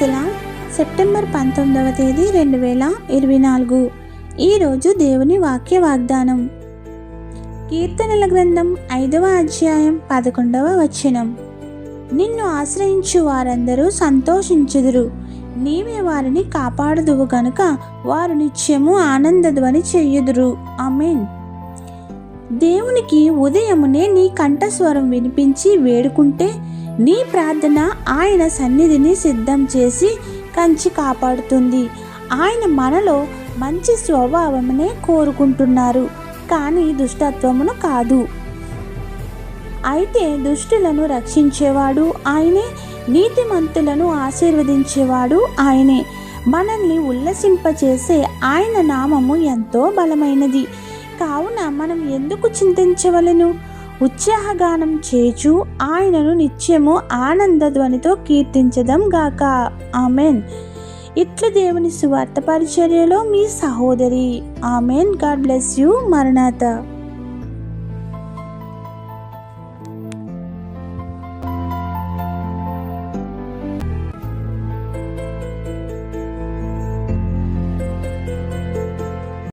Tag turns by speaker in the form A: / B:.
A: క్రైస్తల September పంతొమ్మిదవ తేదీ రెండు వేల ఇరవై నాలుగు. ఈరోజు దేవుని వాక్య వాగ్దానం. కీర్తనల గ్రంథం ఐదవ అధ్యాయం పదకొండవ వచనం. నిన్ను ఆశ్రయించు వారందరూ సంతోషించుదురు. నీవే వారిని కాపాడుదువు గనుక వారు నిత్యము ఆనందధ్వని చెయ్యుదురు అమేన్ దేవునికి ఉదయమునే నీ కంఠస్వరం వినిపించి వేడుకుంటే నీ ప్రార్థన ఆయన సన్నిధిని సిద్ధం చేసి కంచి కాపాడుతుంది. ఆయన మనలో మంచి స్వభావమునే కోరుకుంటున్నారు కానీ దుష్టత్వమును కాదు. అయితే దుష్టులను రక్షించేవాడు ఆయనే నీతిమంతులను ఆశీర్వదించేవాడు ఆయనే. మనల్ని ఉల్లసింపచేసే ఆయన నామము ఎంతో బలమైనది. కావున మనం ఎందుకు చింతించవలెను? ఉత్సాహగానం చేచు. ఆయనను నిత్యము ఆనందధ్వనితో కీర్తించదం గాక. ఆమెన్. ఇట్లు దేవుని సువార్త పరిచర్యలో మీ సహోదరి. ఆమెన్. గాడ్ బ్లెస్ యూ మరణాత.